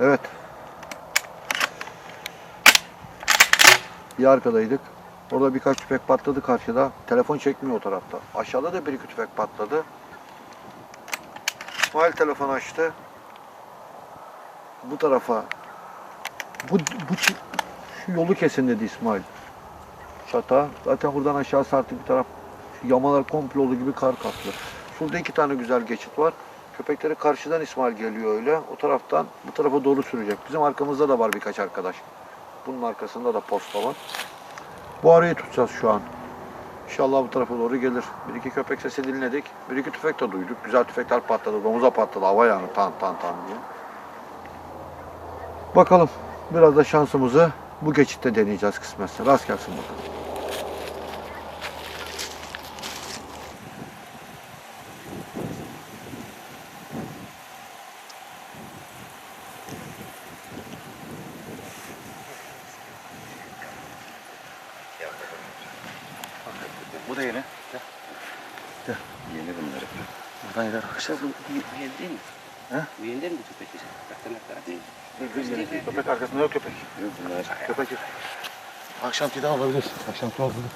Evet. Bir arkadaydık. Orada birkaç tüfek patladı karşıda. Telefon çekmiyor o tarafta. Aşağıda da bir iki tüfek patladı. İsmail telefon açtı. Bu tarafa bu, bu şu yolu kesin dedi İsmail. Çata. Zaten buradan aşağı sartı bir taraf. Şu yamalar komple olduğu gibi kar kaplı. Şurada iki tane güzel geçit var. Köpekleri karşıdan İsmail geliyor öyle. O taraftan bu tarafa doğru sürecek. Bizim arkamızda da var birkaç arkadaş. Bunun arkasında da posta var. Bu arayı tutacağız şu an. İnşallah bu tarafa doğru gelir. Bir iki köpek sesi dinledik. Bir iki tüfek de duyduk. Güzel tüfekler patladı. Domuza patladı. Hava yani tan tan tan diye. Bakalım. Biraz da şansımızı bu geçitte deneyeceğiz kısmetse. Rast gelsin bakalım. Bu da yeni. Yeni bunları. Arkadaşlar bu, bu, bu değil mi? He? Bu yeni değil mi bu köpek bizim? Tırnaklara değil. Köpek arkasında yok köpek. Yok bunlar. Köpek yok. Akşamki de olabilir. Akşamki olabilir.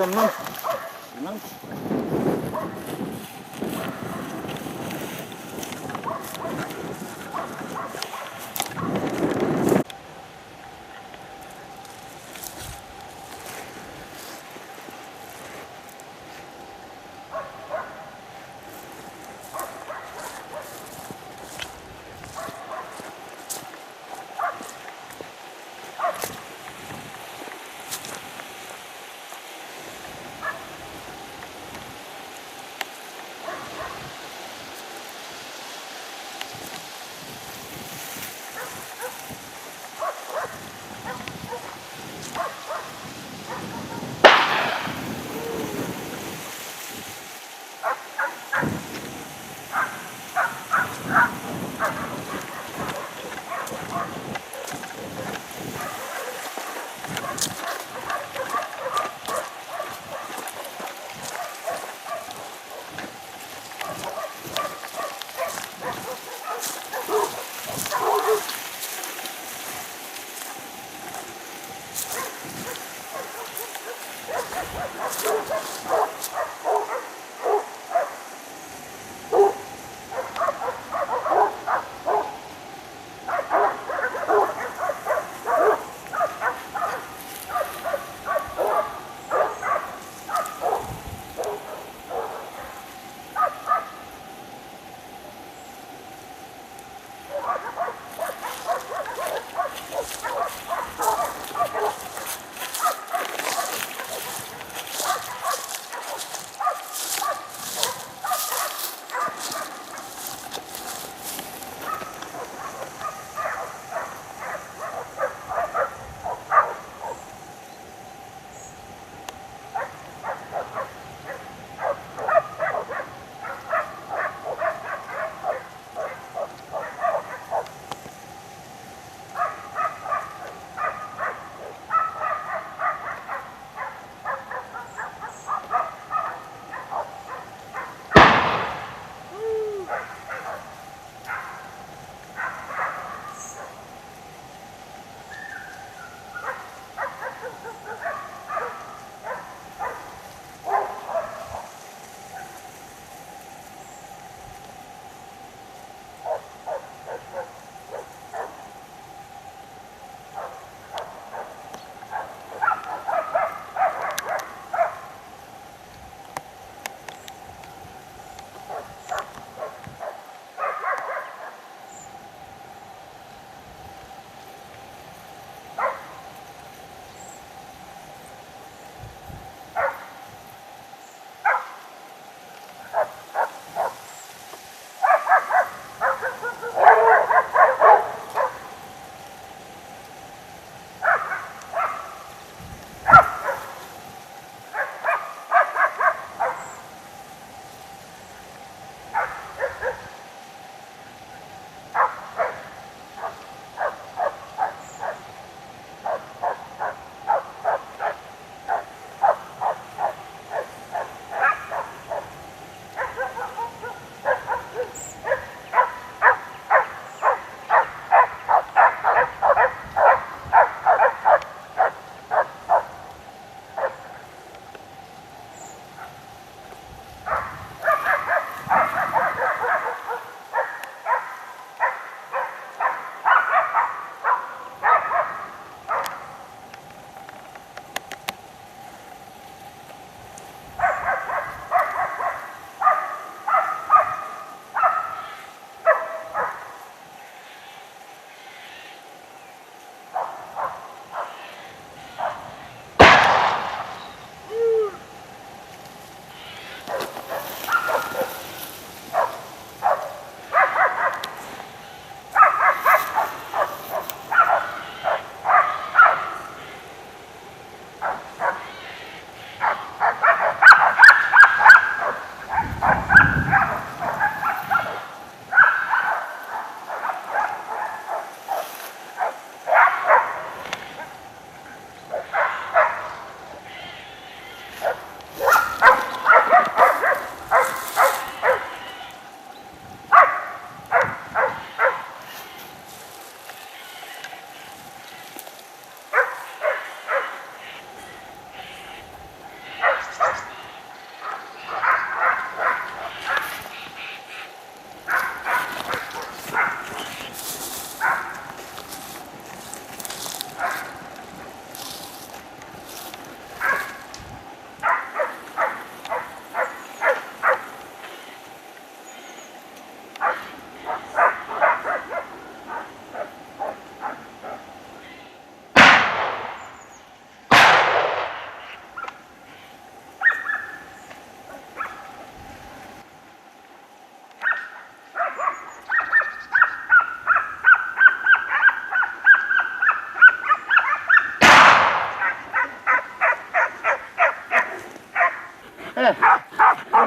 adamdan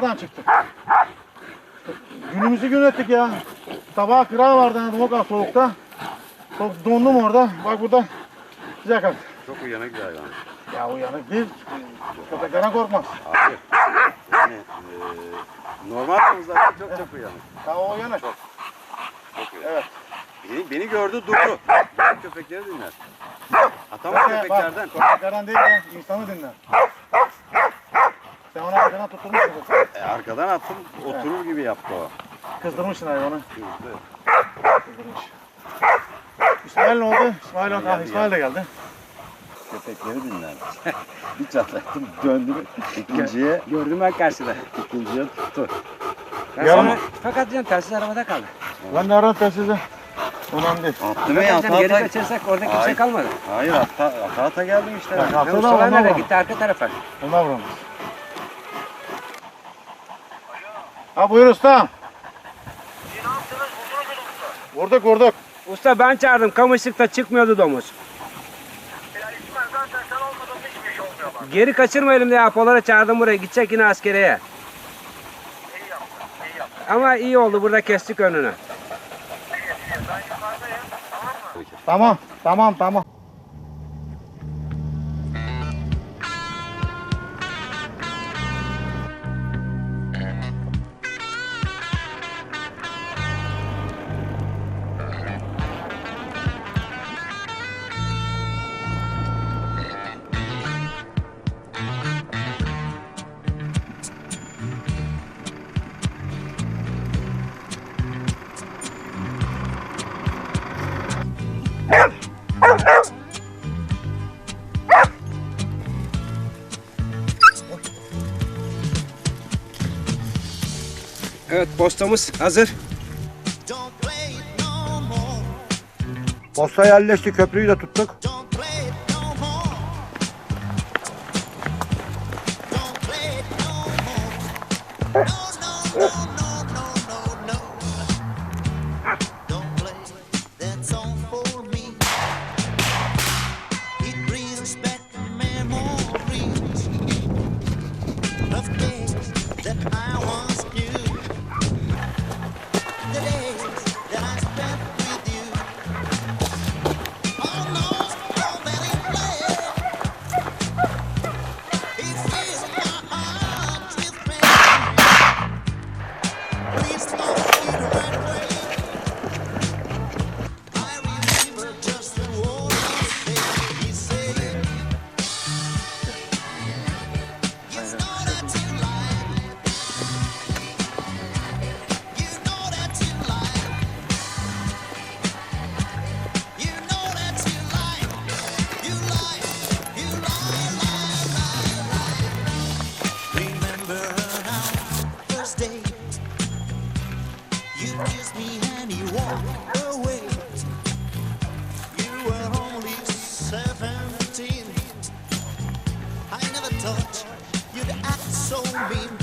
Buradan çıktık. Günümüzü gün ettik ya. Sabah kırağı vardı hani o kadar soğukta. Çok dondum orada. Bak burada sıcak artık. Çok uyanık bir hayvan. Ya uyanık değil. Köpeklerden korkmaz. Abi. Yani e, normal zaten çok çok uyanık. Ya o uyanık. Çok uyanık. Evet. Beni, beni gördü durdu. Ben köpekleri dinler. Atamaz Bak, köpeklerden. Bak, köpeklerden değil de insanı dinler. Sen onu arkadan tutturmuşsun. E, arkadan attım oturur gibi yaptı o. Kızdırmışsın hayvanı. Kızdı. Kızdırmış. İsmail ne oldu? İsmail, Geldi, ha, İsmail de geldi. Köpekleri dinler. bir çatlattım döndüm. İkinciye Gördüm ben karşıda. ikinciye tuttu. Ben Yarın- fakat diyorum telsiz arabada kaldı. Ben de aradım telsizi. Önemli değil. Attı ve Fakat ata geri ata. kaçırsak orada kimse kalmadı. Hayır ata ata, ata geldim işte. Bak, Mustafa onlar nereye gitti arka tarafa. Onlar vurmuş. Ha buyur usta. Vurduk vurduk. Usta ben çağırdım kamışlıkta çıkmıyordu domuz. Geri kaçırmayalım diye Apolara çağırdım buraya gidecek yine askereye. Ama iyi oldu burada kestik önünü. Tamam tamam tamam. Evet postamız hazır. Posta yerleşti köprüyü de tuttuk. can be